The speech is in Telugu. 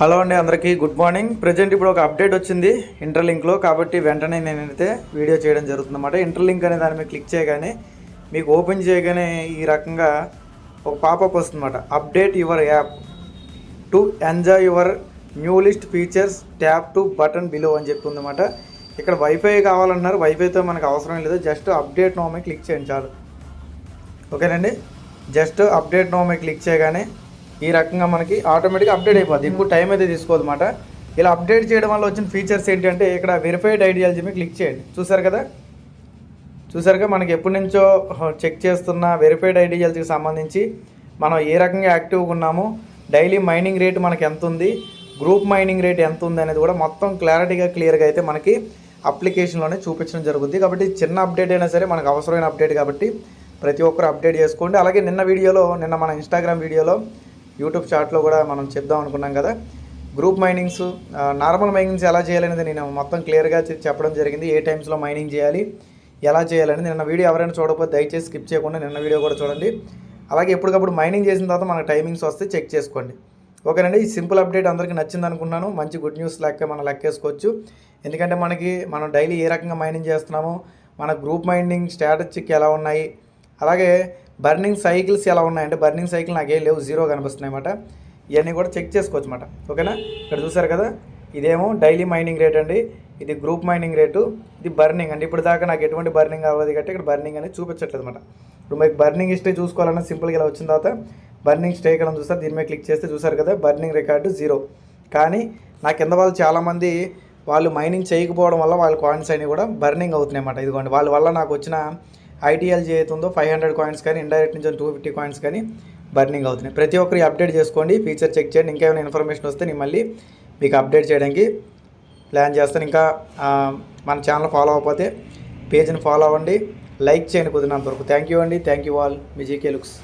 హలో అండి అందరికీ. Good morning. ప్రజెంట్ ఇప్పుడు ఒక అప్డేట్ వచ్చింది ఇంటర్లింక్లో. కాబట్టి వెంటనే నేనైతే వీడియో చేయడం జరుగుతుందన్నమాట. ఇంటర్లింక్ అనే దాని మీద క్లిక్ చేయగానే మీకు ఓపెన్ చేయగానే ఈ రకంగా ఒక పాపప్ వస్తుందన్నమాట. Update your app. To enjoy your new list features tap to button below అని చెప్పి ఉందన్నమాట. ఇక్కడ వైఫై కావాలన్నారు. వైఫైతో మనకు అవసరం లేదు. జస్ట్ అప్డేట్ నోమే క్లిక్ చేయండి చాలు. ఓకేనండి? జస్ట్ అప్డేట్ నోమే క్లిక్ చేయగానే ఈ రకంగా మనకి ఆటోమేటిక్గా అప్డేట్ అయిపోద్ది. ఎక్కువ టైం అయితే తీసుకోదు అనమాట ఇలా అప్డేట్ చేయడం వల్ల వచ్చిన ఫీచర్స్ ఏంటంటే ఇక్కడ వెరిఫైడ్ ఐడియాలజీ మీద క్లిక్ చేయండి. చూసారు కదా? చూసారుగా మనకి ఎప్పటి నుంచో చెక్ చేస్తున్న వెరిఫైడ్ ఐడియాలజీకి సంబంధించి మనం ఏ రకంగా యాక్టివ్గా ఉన్నామో డైలీ మైనింగ్ రేట్ మనకి ఎంత ఉంది గ్రూప్ మైనింగ్ రేట్ ఎంత ఉంది అనేది కూడా మొత్తం క్లారిటీగా క్లియర్గా అయితే మనకి అప్లికేషన్లోనే చూపించడం జరుగుతుంది కాబట్టి చిన్న అప్డేట్ అయినా సరే మనకు అవసరమైన అప్డేట్ కాబట్టి ప్రతి ఒక్కరు అప్డేట్ చేసుకోండి. అలాగే నిన్న వీడియోలో నిన్న మన ఇన్స్టాగ్రామ్ వీడియోలో యూట్యూబ్ చాట్లో కూడా మనం చెప్దాం అనుకున్నాం కదా. గ్రూప్ మైనింగ్స్ నార్మల్ మైనింగ్స్ ఎలా చేయాలనేది నేను మొత్తం క్లియర్గా చెప్పడం జరిగింది. ఏ టైమ్స్లో మైనింగ్ చేయాలి ఎలా చేయాలని నిన్న వీడియో ఎవరైనా చూడకపోతే దయచేసి స్కిప్ చేయకుండా నిన్న వీడియో కూడా చూడండి. అలాగే ఎప్పటికప్పుడు మైనింగ్ చేసిన తర్వాత మనకు టైమింగ్స్ వస్తే చెక్ చేసుకోండి. ఓకేనండి ఈ సింపుల్ అప్డేట్ అందరికీ నచ్చింది అనుకున్నాను. మంచి గుడ్ న్యూస్ లెక్క మనం లెక్కేసుకోవచ్చు. ఎందుకంటే మనకి మనం డైలీ ఏ రకంగా మైనింగ్ చేస్తున్నామో మన గ్రూప్ మైనింగ్ స్ట్రాటజీకి ఎలా ఉన్నాయి అలాగే బర్నింగ్ సైకిల్స్ ఎలా ఉన్నాయంటే బర్నింగ్ సైకిల్ నాకేం లేవు జీరో కనిపిస్తున్నాయి అన్నమాట ఇవన్నీ కూడా చెక్ చేసుకోవచ్చు అన్నమాట ఓకేనా? ఇక్కడ చూసారు కదా? ఇదేమో డైలీ మైనింగ్ రేట్ అండి. ఇది గ్రూప్ మైనింగ్ రేటు. ఇది బర్నింగ్ అండి. ఇప్పుడు దాకా నాకు ఎటువంటి బర్నింగ్ అవ్వదు కాబట్టి ఇక్కడ బర్నింగ్ అనేది చూపించట్లేదు అనమాట ఇప్పుడు మీకు బర్నింగ్ హిస్టరీ చూసుకోవాలన్నా సింపుల్గా ఇలా వచ్చిన తర్వాత బర్నింగ్ స్టే ఇక్కడ చూస్తారు. దీని మీద క్లిక్ చేస్తే చూసారు కదా బర్నింగ్ రికార్డు జీరో. కానీ నా కింద వాళ్ళు చాలామంది వాళ్ళు మైనింగ్ చేయకపోవడం వల్ల వాళ్ళ కాయిన్స్ అనేవి కూడా బర్నింగ్ అవుతున్నాయి అన్నమాట ఇదిగోండి వాళ్ళ వల్ల నాకు వచ్చిన ఐటీఎల్ ఏదైతే ఉందో ఫైవ్ హండ్రెడ్ కాయిన్స్ కానీ ఇండైరెక్ట్ నుంచి టూ ఫిఫ్టీ కాయిన్స్ కానీ బర్నింగ్ అవుతున్నాయి. ప్రతి ఒక్కరు అప్డేట్ చేసుకోండి ఫీచర్ చెక్ చేయండి ఇంకేమైనా ఇన్ఫర్మేషన్ వస్తే నేను మళ్ళీ మీకు అప్డేట్ చేయడానికి ప్లాన్ చేస్తాను. ఇంకా మన ఛానల్ ఫాలో అవ్వకపోతే పేజ్ని ఫాలో అవ్వండి లైక్ చేయండి కుదిరినంత వరకు. థ్యాంక్ యూ అండి. థ్యాంక్ యూ ఆల్ మీ జీకే లుక్స్